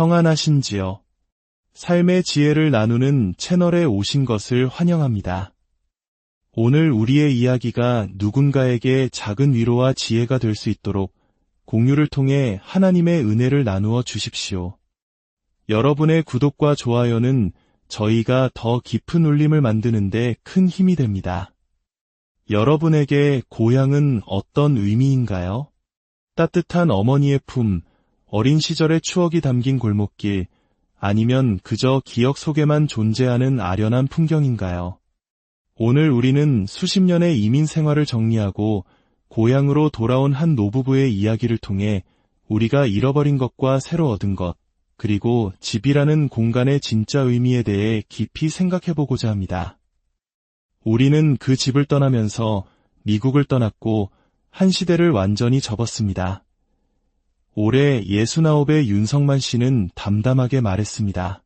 평안하신지요? 삶의 지혜를 나누는 채널에 오신 것을 환영합니다. 오늘 우리의 이야기가 누군가에게 작은 위로와 지혜가 될 수 있도록 공유를 통해 하나님의 은혜를 나누어 주십시오. 여러분의 구독과 좋아요는 저희가 더 깊은 울림을 만드는데 큰 힘이 됩니다. 여러분에게 고향은 어떤 의미인가요? 따뜻한 어머니의 품, 어린 시절의 추억이 담긴 골목길, 아니면 그저 기억 속에만 존재하는 아련한 풍경인가요? 오늘 우리는 수십 년의 이민 생활을 정리하고 고향으로 돌아온 한 노부부의 이야기를 통해 우리가 잃어버린 것과 새로 얻은 것, 그리고 집이라는 공간의 진짜 의미에 대해 깊이 생각해보고자 합니다. 우리는 그 집을 떠나면서 미국을 떠났고 한 시대를 완전히 접었습니다. 올해 예수나홉의 윤성만 씨는 담담하게 말했습니다.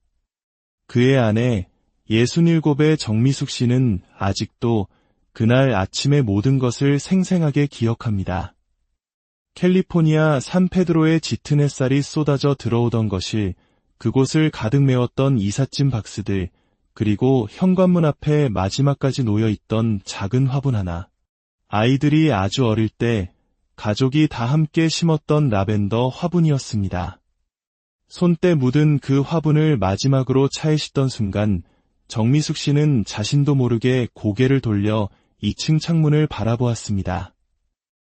그의 아내 예순일곱의 정미숙 씨는 아직도 그날 아침의 모든 것을 생생하게 기억합니다. 캘리포니아 산페드로의 짙은 햇살이 쏟아져 들어오던 것이 그곳을 가득 메웠던 이삿짐 박스들, 그리고 현관문 앞에 마지막까지 놓여 있던 작은 화분 하나. 아이들이 아주 어릴 때 가족이 다 함께 심었던 라벤더 화분이었습니다. 손때 묻은 그 화분을 마지막으로 차에 싣던 순간 정미숙 씨는 자신도 모르게 고개를 돌려 2층 창문을 바라보았습니다.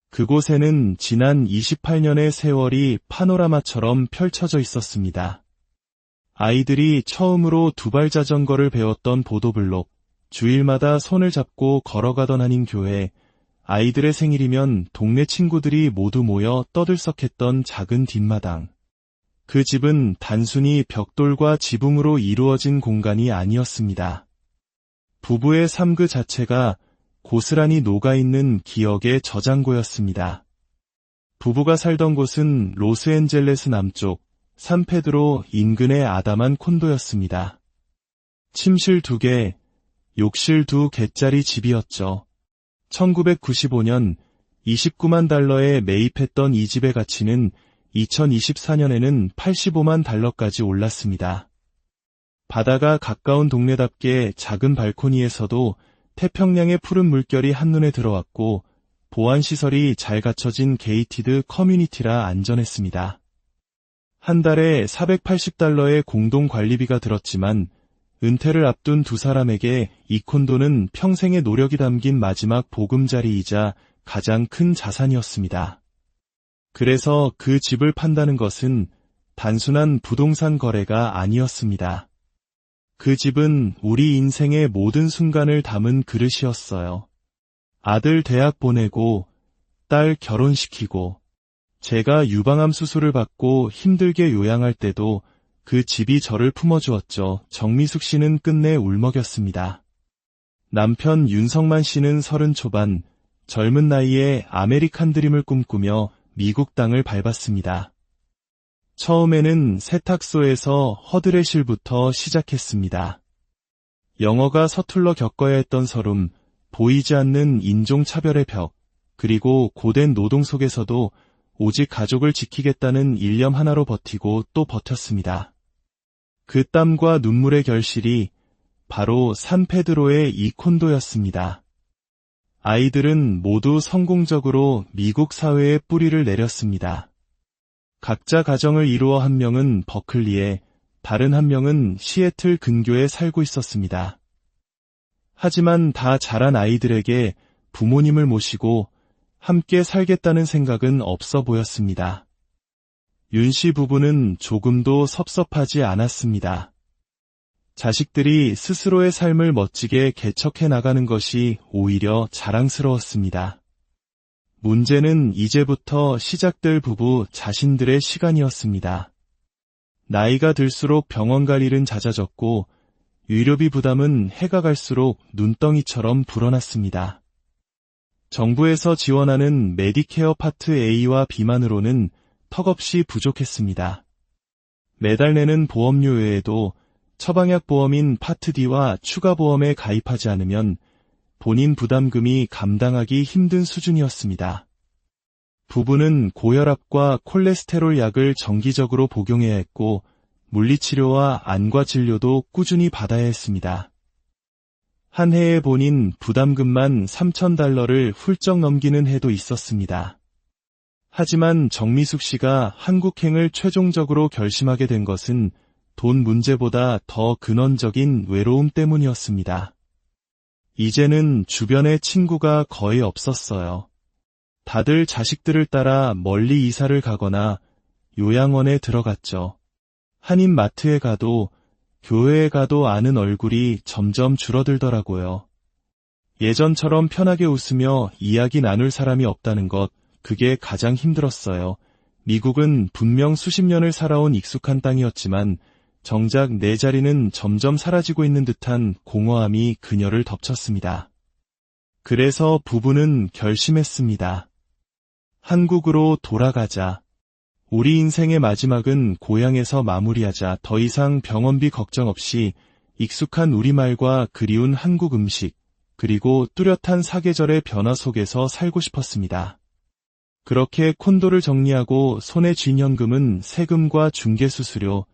그곳에는 지난 28년의 세월이 파노라마처럼 펼쳐져 있었습니다. 아이들이 처음으로 두발 자전거를 배웠던 보도블록, 주일마다 손을 잡고 걸어가던 한인 교회, 아이들의 생일이면 동네 친구들이 모두 모여 떠들썩했던 작은 뒷마당. 그 집은 단순히 벽돌과 지붕으로 이루어진 공간이 아니었습니다. 부부의 삶 그 자체가 고스란히 녹아있는 기억의 저장고였습니다. 부부가 살던 곳은 로스앤젤레스 남쪽, 산페드로 인근의 아담한 콘도였습니다. 침실 두 개, 욕실 두 개짜리 집이었죠. 1995년 29만 달러에 매입했던 이 집의 가치는 2024년에는 85만 달러까지 올랐습니다. 바다가 가까운 동네답게 작은 발코니에서도 태평양의 푸른 물결이 한눈에 들어왔고 보안시설이 잘 갖춰진 게이티드 커뮤니티라 안전했습니다. 한 달에 480달러의 공동 관리비가 들었지만 은퇴를 앞둔 두 사람에게 이 콘도는 평생의 노력이 담긴 마지막 보금자리이자 가장 큰 자산이었습니다. 그래서 그 집을 판다는 것은 단순한 부동산 거래가 아니었습니다. 그 집은 우리 인생의 모든 순간을 담은 그릇이었어요. 아들 대학 보내고, 딸 결혼시키고, 제가 유방암 수술을 받고 힘들게 요양할 때도 그 집이 저를 품어주었죠. 정미숙 씨는 끝내 울먹였습니다. 남편 윤성만 씨는 서른 초반, 젊은 나이에 아메리칸 드림을 꿈꾸며 미국 땅을 밟았습니다. 처음에는 세탁소에서 허드레실부터 시작했습니다. 영어가 서툴러 겪어야 했던 서름, 보이지 않는 인종차별의 벽, 그리고 고된 노동 속에서도 오직 가족을 지키겠다는 일념 하나로 버티고 또 버텼습니다. 그 땀과 눈물의 결실이 바로 산페드로의 이 콘도였습니다. 아이들은 모두 성공적으로 미국 사회에 뿌리를 내렸습니다. 각자 가정을 이루어 한 명은 버클리에, 다른 한 명은 시애틀 근교에 살고 있었습니다. 하지만 다 자란 아이들에게 부모님을 모시고 함께 살겠다는 생각은 없어 보였습니다. 윤씨 부부는 조금도 섭섭하지 않았습니다. 자식들이 스스로의 삶을 멋지게 개척해 나가는 것이 오히려 자랑스러웠습니다. 문제는 이제부터 시작될 부부 자신들의 시간이었습니다. 나이가 들수록 병원 갈 일은 잦아졌고 의료비 부담은 해가 갈수록 눈덩이처럼 불어났습니다. 정부에서 지원하는 메디케어 파트 A와 B만으로는 턱없이 부족했습니다. 매달 내는 보험료 외에도 처방약 보험인 파트 D와 추가 보험에 가입하지 않으면 본인 부담금이 감당하기 힘든 수준이었습니다. 부부는 고혈압과 콜레스테롤 약을 정기적으로 복용해야 했고 물리치료와 안과 진료도 꾸준히 받아야 했습니다. 한 해에 본인 부담금만 3,000달러를 훌쩍 넘기는 해도 있었습니다. 하지만 정미숙 씨가 한국행을 최종적으로 결심하게 된 것은 돈 문제보다 더 근원적인 외로움 때문이었습니다. 이제는 주변에 친구가 거의 없었어요. 다들 자식들을 따라 멀리 이사를 가거나 요양원에 들어갔죠. 한인 마트에 가도 교회에 가도 아는 얼굴이 점점 줄어들더라고요. 예전처럼 편하게 웃으며 이야기 나눌 사람이 없다는 것, 그게 가장 힘들었어요. 미국은 분명 수십 년을 살아온 익숙한 땅이었지만 정작 내 자리는 점점 사라지고 있는 듯한 공허함이 그녀를 덮쳤습니다. 그래서 부부는 결심했습니다. 한국으로 돌아가자. 우리 인생의 마지막은 고향에서 마무리하자 더 이상 병원비 걱정 없이 익숙한 우리말과 그리운 한국 음식, 그리고 뚜렷한 사계절의 변화 속에서 살고 싶었습니다. 그렇게 콘도를 정리하고 손에 쥔 현금은 세금과 중개수수료,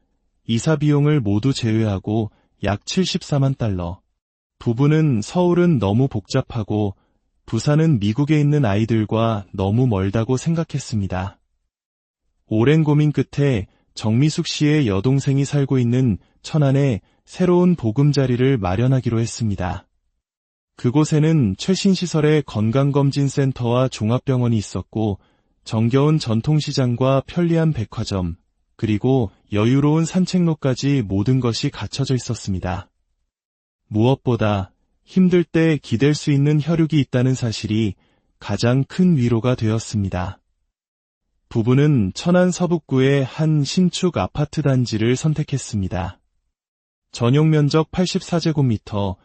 이사 비용을 모두 제외하고 약 74만 달러. 부부는 서울은 너무 복잡하고 부산은 미국에 있는 아이들과 너무 멀다고 생각했습니다. 오랜 고민 끝에 정미숙 씨의 여동생이 살고 있는 천안에 새로운 보금자리를 마련하기로 했습니다. 그곳에는 최신 시설의 건강검진센터와 종합병원이 있었고 정겨운 전통시장과 편리한 백화점, 그리고 여유로운 산책로까지 모든 것이 갖춰져 있었습니다. 무엇보다 힘들 때 기댈 수 있는 혈육이 있다는 사실이 가장 큰 위로가 되었습니다. 부부는 천안 서북구의 한 신축 아파트 단지를 선택했습니다. 전용 면적 84제곱미터,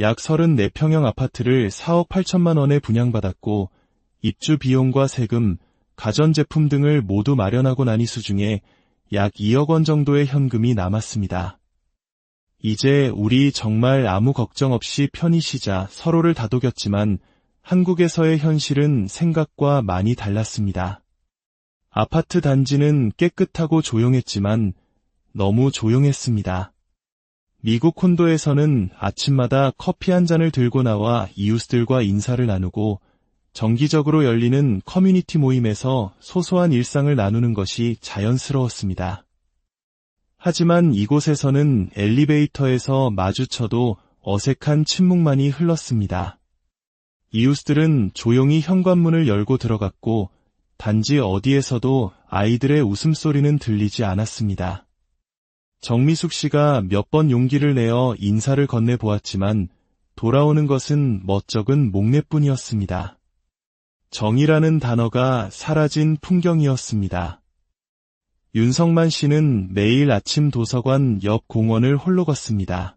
약 34평형 아파트를 4억 8천만 원에 분양받았고 입주 비용과 세금, 가전제품 등을 모두 마련하고 나니 수중에 약 2억 원 정도의 현금이 남았습니다. 이제 우리 정말 아무 걱정 없이 편히 쉬자 서로를 다독였지만 한국에서의 현실은 생각과 많이 달랐습니다. 아파트 단지는 깨끗하고 조용했지만 너무 조용했습니다. 미국 콘도에서는 아침마다 커피 한 잔을 들고 나와 이웃들과 인사를 나누고 정기적으로 열리는 커뮤니티 모임에서 소소한 일상을 나누는 것이 자연스러웠습니다. 하지만 이곳에서는 엘리베이터에서 마주쳐도 어색한 침묵만이 흘렀습니다. 이웃들은 조용히 현관문을 열고 들어갔고 단지 어디에서도 아이들의 웃음소리는 들리지 않았습니다. 정미숙 씨가 몇 번 용기를 내어 인사를 건네보았지만 돌아오는 것은 멋쩍은 목례뿐이었습니다. 정이라는 단어가 사라진 풍경이었습니다. 윤성만 씨는 매일 아침 도서관 옆 공원을 홀로 걷습니다.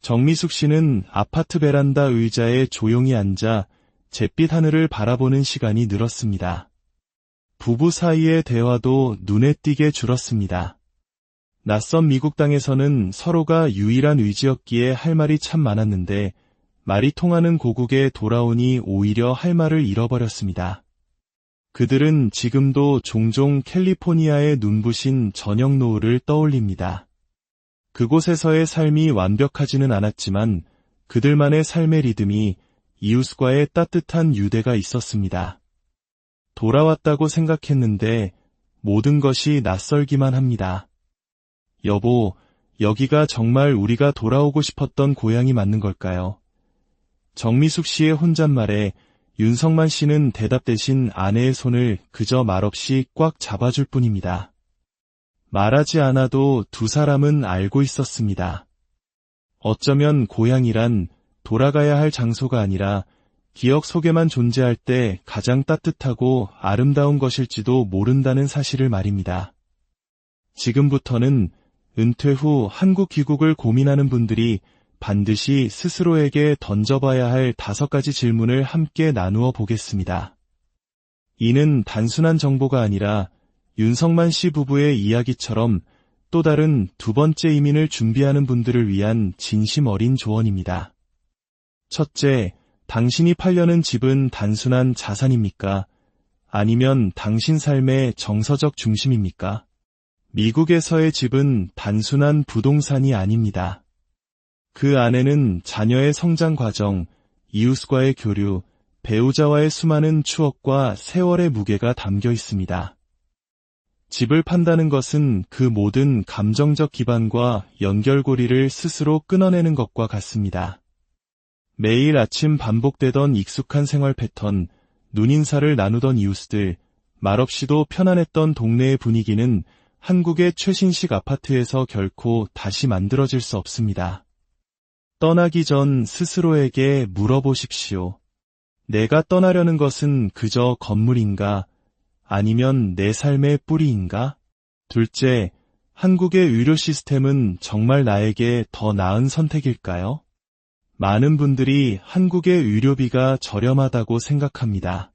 정미숙 씨는 아파트 베란다 의자에 조용히 앉아 잿빛 하늘을 바라보는 시간이 늘었습니다. 부부 사이의 대화도 눈에 띄게 줄었습니다. 낯선 미국 땅에서는 서로가 유일한 의지였기에 할 말이 참 많았는데 말이 통하는 고국에 돌아오니 오히려 할 말을 잃어버렸습니다. 그들은 지금도 종종 캘리포니아의 눈부신 저녁 노을을 떠올립니다. 그곳에서의 삶이 완벽하지는 않았지만 그들만의 삶의 리듬이 이웃과의 따뜻한 유대가 있었습니다. 돌아왔다고 생각했는데 모든 것이 낯설기만 합니다. 여보, 여기가 정말 우리가 돌아오고 싶었던 고향이 맞는 걸까요? 정미숙 씨의 혼잣말에 윤성만 씨는 대답 대신 아내의 손을 그저 말없이 꽉 잡아줄 뿐입니다. 말하지 않아도 두 사람은 알고 있었습니다. 어쩌면 고향이란 돌아가야 할 장소가 아니라 기억 속에만 존재할 때 가장 따뜻하고 아름다운 것일지도 모른다는 사실을 말입니다. 지금부터는 은퇴 후 한국 귀국을 고민하는 분들이 반드시 스스로에게 던져봐야 할 다섯 가지 질문을 함께 나누어 보겠습니다. 이는 단순한 정보가 아니라 윤성만 씨 부부의 이야기처럼 또 다른 두 번째 이민을 준비하는 분들을 위한 진심 어린 조언입니다. 첫째, 당신이 팔려는 집은 단순한 자산입니까? 아니면 당신 삶의 정서적 중심입니까? 미국에서의 집은 단순한 부동산이 아닙니다. 그 안에는 자녀의 성장 과정, 이웃과의 교류, 배우자와의 수많은 추억과 세월의 무게가 담겨 있습니다. 집을 판다는 것은 그 모든 감정적 기반과 연결고리를 스스로 끊어내는 것과 같습니다. 매일 아침 반복되던 익숙한 생활 패턴, 눈인사를 나누던 이웃들, 말없이도 편안했던 동네의 분위기는 한국의 최신식 아파트에서 결코 다시 만들어질 수 없습니다. 떠나기 전 스스로에게 물어보십시오. 내가 떠나려는 것은 그저 건물인가? 아니면 내 삶의 뿌리인가? 둘째, 한국의 의료 시스템은 정말 나에게 더 나은 선택일까요? 많은 분들이 한국의 의료비가 저렴하다고 생각합니다.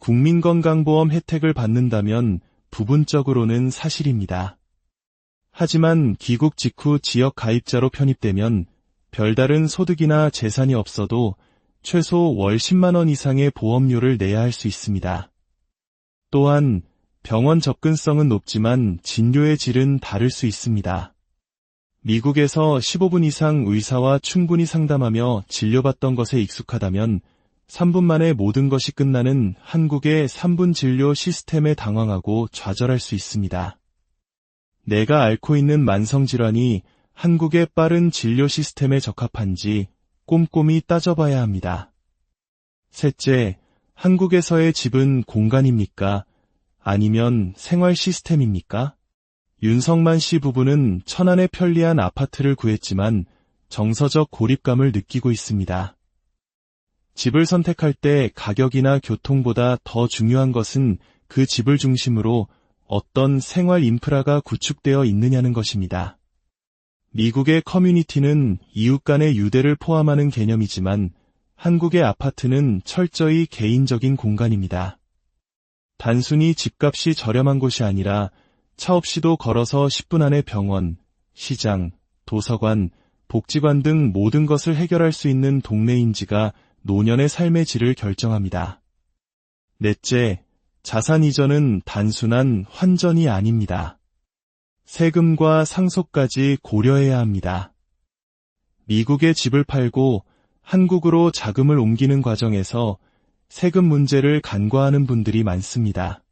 국민건강보험 혜택을 받는다면 부분적으로는 사실입니다. 하지만 귀국 직후 지역 가입자로 편입되면 별다른 소득이나 재산이 없어도 최소 월 10만원 이상의 보험료를 내야 할 수 있습니다. 또한 병원 접근성은 높지만 진료의 질은 다를 수 있습니다. 미국에서 15분 이상 의사와 충분히 상담하며 진료받던 것에 익숙하다면 3분 만에 모든 것이 끝나는 한국의 3분 진료 시스템에 당황하고 좌절할 수 있습니다. 내가 앓고 있는 만성질환이 한국의 빠른 진료 시스템에 적합한지 꼼꼼히 따져봐야 합니다. 셋째, 한국에서의 집은 공간입니까? 아니면 생활 시스템입니까? 윤성만 씨 부부는 천안의 편리한 아파트를 구했지만 정서적 고립감을 느끼고 있습니다. 집을 선택할 때 가격이나 교통보다 더 중요한 것은 그 집을 중심으로 어떤 생활 인프라가 구축되어 있느냐는 것입니다. 미국의 커뮤니티는 이웃 간의 유대를 포함하는 개념이지만 한국의 아파트는 철저히 개인적인 공간입니다. 단순히 집값이 저렴한 곳이 아니라 차 없이도 걸어서 10분 안에 병원, 시장, 도서관, 복지관 등 모든 것을 해결할 수 있는 동네인지가 노년의 삶의 질을 결정합니다. 넷째, 자산 이전은 단순한 환전이 아닙니다. 세금과 상속까지 고려해야 합니다. 미국의 집을 팔고 한국으로 자금을 옮기는 과정에서 세금 문제를 간과하는 분들이 많습니다.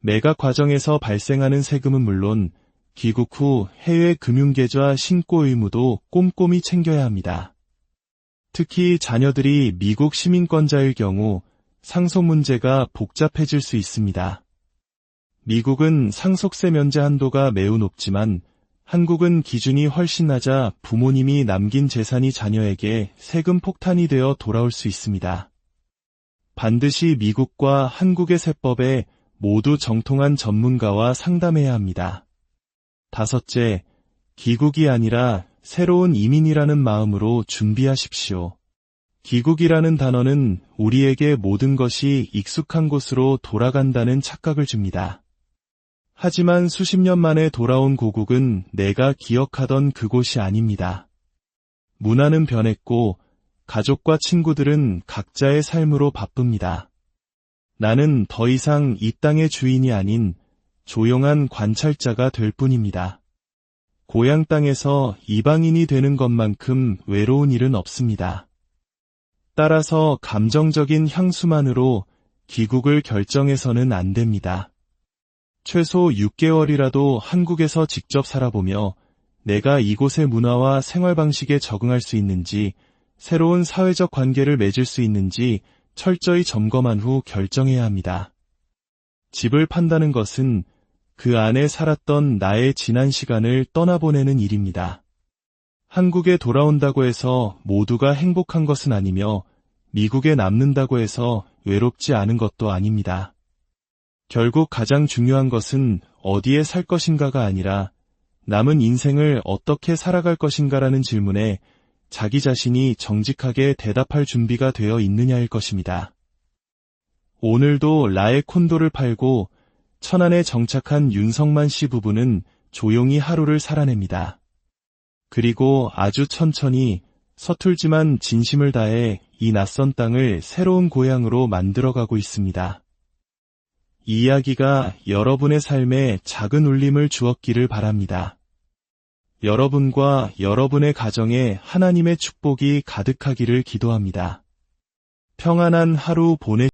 매각 과정에서 발생하는 세금은 물론 귀국 후 해외 금융계좌 신고 의무도 꼼꼼히 챙겨야 합니다. 특히 자녀들이 미국 시민권자일 경우 상속 문제가 복잡해질 수 있습니다. 미국은 상속세 면제 한도가 매우 높지만 한국은 기준이 훨씬 낮아 부모님이 남긴 재산이 자녀에게 세금 폭탄이 되어 돌아올 수 있습니다. 반드시 미국과 한국의 세법에 모두 정통한 전문가와 상담해야 합니다. 다섯째, 귀국이 아니라 새로운 이민이라는 마음으로 준비하십시오. 귀국이라는 단어는 우리에게 모든 것이 익숙한 곳으로 돌아간다는 착각을 줍니다. 하지만 수십 년 만에 돌아온 고국은 내가 기억하던 그곳이 아닙니다. 문화는 변했고 가족과 친구들은 각자의 삶으로 바쁩니다. 나는 더 이상 이 땅의 주인이 아닌 조용한 관찰자가 될 뿐입니다. 고향 땅에서 이방인이 되는 것만큼 외로운 일은 없습니다. 따라서 감정적인 향수만으로 귀국을 결정해서는 안 됩니다. 최소 6개월이라도 한국에서 직접 살아보며 내가 이곳의 문화와 생활 방식에 적응할 수 있는지, 새로운 사회적 관계를 맺을 수 있는지 철저히 점검한 후 결정해야 합니다. 집을 판다는 것은 그 안에 살았던 나의 지난 시간을 떠나보내는 일입니다. 한국에 돌아온다고 해서 모두가 행복한 것은 아니며 미국에 남는다고 해서 외롭지 않은 것도 아닙니다. 결국 가장 중요한 것은 어디에 살 것인가가 아니라 남은 인생을 어떻게 살아갈 것인가라는 질문에 자기 자신이 정직하게 대답할 준비가 되어 있느냐일 것입니다. 오늘도 라의 콘도를 팔고 천안에 정착한 윤성만 씨 부부는 조용히 하루를 살아냅니다. 그리고 아주 천천히 서툴지만 진심을 다해 이 낯선 땅을 새로운 고향으로 만들어가고 있습니다. 이 이야기가 여러분의 삶에 작은 울림을 주었기를 바랍니다. 여러분과 여러분의 가정에 하나님의 축복이 가득하기를 기도합니다. 평안한 하루 보내